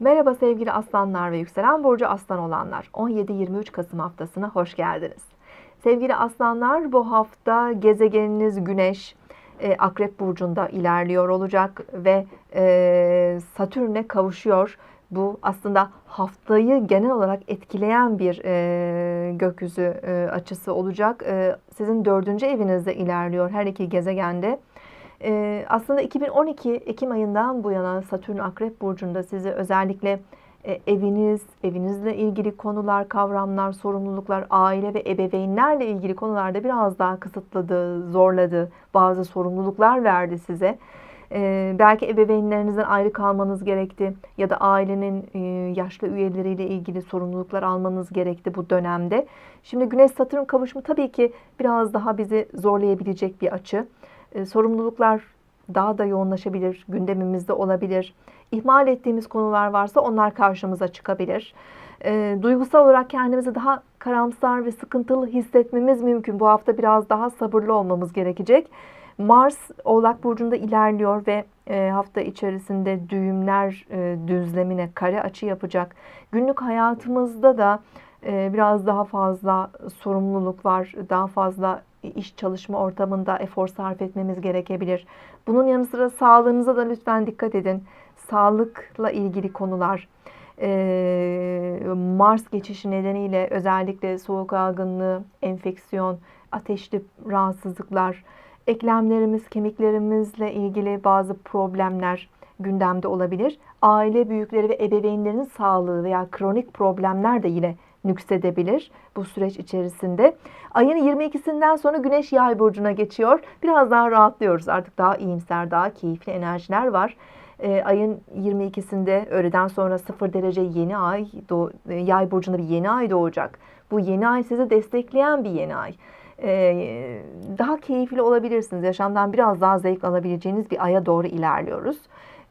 Merhaba sevgili aslanlar ve yükselen burcu aslan olanlar. 17-23 Kasım haftasına hoş geldiniz. Sevgili aslanlar bu hafta gezegeniniz Güneş e, Akrep Burcu'nda ilerliyor olacak ve e, Satürn'e kavuşuyor. Bu aslında haftayı genel olarak etkileyen bir e, gökyüzü e, açısı olacak. E, sizin dördüncü evinizde ilerliyor her iki gezegende. Ee, aslında 2012 Ekim ayından bu yana Satürn Akrep Burcu'nda sizi özellikle e, eviniz, evinizle ilgili konular, kavramlar, sorumluluklar, aile ve ebeveynlerle ilgili konularda biraz daha kısıtladı, zorladı. Bazı sorumluluklar verdi size. Ee, belki ebeveynlerinizden ayrı kalmanız gerekti ya da ailenin e, yaşlı üyeleriyle ilgili sorumluluklar almanız gerekti bu dönemde. Şimdi Güneş Satürn kavuşumu tabii ki biraz daha bizi zorlayabilecek bir açı. E, sorumluluklar daha da yoğunlaşabilir, gündemimizde olabilir. İhmal ettiğimiz konular varsa onlar karşımıza çıkabilir. E, duygusal olarak kendimizi daha karamsar ve sıkıntılı hissetmemiz mümkün. Bu hafta biraz daha sabırlı olmamız gerekecek. Mars Oğlak Burcu'nda ilerliyor ve e, hafta içerisinde düğümler düzlemine kare açı yapacak. Günlük hayatımızda da biraz daha fazla sorumluluk var, daha fazla iş çalışma ortamında efor sarf etmemiz gerekebilir. Bunun yanı sıra sağlığınıza da lütfen dikkat edin. Sağlıkla ilgili konular, Mars geçişi nedeniyle özellikle soğuk algınlığı, enfeksiyon, ateşli rahatsızlıklar, eklemlerimiz, kemiklerimizle ilgili bazı problemler gündemde olabilir. Aile büyükleri ve ebeveynlerin sağlığı veya kronik problemler de yine nüksedebilir bu süreç içerisinde. Ayın 22'sinden sonra Güneş Yay burcuna geçiyor. Biraz daha rahatlıyoruz. Artık daha iyimser, daha keyifli enerjiler var. Ee, ayın 22'sinde öğleden sonra 0 derece yeni ay doğ, e, Yay burcunda bir yeni ay doğacak. Bu yeni ay sizi destekleyen bir yeni ay. Ee, daha keyifli olabilirsiniz. Yaşamdan biraz daha zevk alabileceğiniz bir aya doğru ilerliyoruz.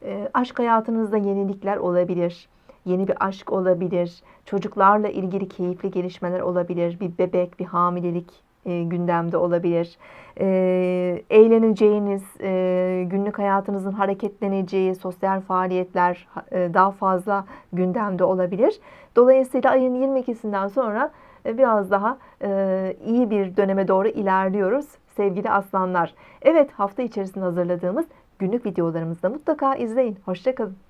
Ee, aşk hayatınızda yenilikler olabilir yeni bir aşk olabilir, çocuklarla ilgili keyifli gelişmeler olabilir, bir bebek, bir hamilelik e, gündemde olabilir. E, eğleneceğiniz, e, günlük hayatınızın hareketleneceği sosyal faaliyetler e, daha fazla gündemde olabilir. Dolayısıyla ayın 22'sinden sonra e, biraz daha e, iyi bir döneme doğru ilerliyoruz sevgili aslanlar. Evet hafta içerisinde hazırladığımız günlük videolarımızı da mutlaka izleyin. Hoşçakalın.